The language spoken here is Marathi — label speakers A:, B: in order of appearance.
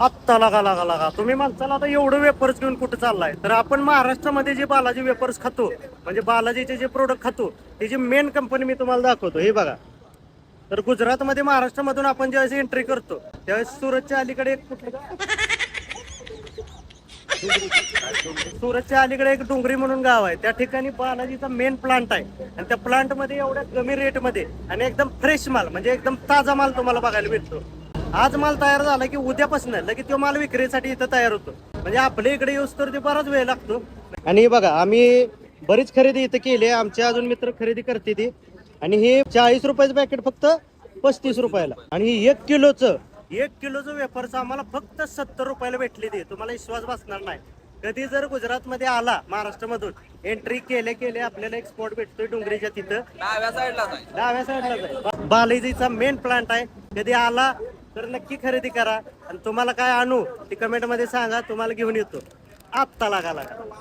A: आत्ता लागा लागा लागा. तुम्ही माणसाला आता एवढं वेपर्स घेऊन कुठे चाललाय? तर आपण महाराष्ट्रामध्ये जे बालाजी वेपर्स खातो म्हणजे बालाजीचे जे प्रोडक्ट खातो त्याची मेन कंपनी मी तुम्हाला दाखवतो. हे बघा. तर गुजरातमध्ये महाराष्ट्रामधून आपण ज्यावेळेस एंट्री करतो त्यावेळेस सुरतच्या अलीकडे एक कुठलं? सुरतच्या अलीकडे एक डोंगरी म्हणून गाव आहे. त्या ठिकाणी बालाजीचा मेन प्लांट आहे. आणि त्या प्लांटमध्ये एवढ्या कमी रेटमध्ये आणि एकदम फ्रेश माल म्हणजे एकदम ताजा माल तुम्हाला बघायला भेटतो. आज माल तयार झाला की उद्यापासून लगेच तो माल विक्रीसाठी इथं तयार होतो. म्हणजे आपल्या इकडे येऊस तर ते बराच वेळ लागतो. आणि बघा आम्ही बरीच खरेदी इथं केली आमचे अजून मित्र खरेदी करते ती. आणि हे चाळीस रुपयाचं पॅकेट फक्त पस्तीस रुपयाला. आणि हे एक किलोचं एक किलोचं वेफरचं आम्हाला फक्त सत्तर रुपयाला भेटले ते. तुम्हाला विश्वास बसणार नाही. कधी जर गुजरातमध्ये आला महाराष्ट्रामधून एंट्री केले केले आपल्याला एक स्पॉट भेटतोय डोंगरीच्या तिथं.
B: डाव्या साईडलाच आहे
A: डाव्या साईडलाच आहे बालाजीचा मेन प्लांट आहे. कधी आला तर नक्की खरेदी करा. आणि तुम्हाला काय आणू ते कमेंटमध्ये सांगा तुम्हाला घेऊन येतो. आत्ता लागा लागा.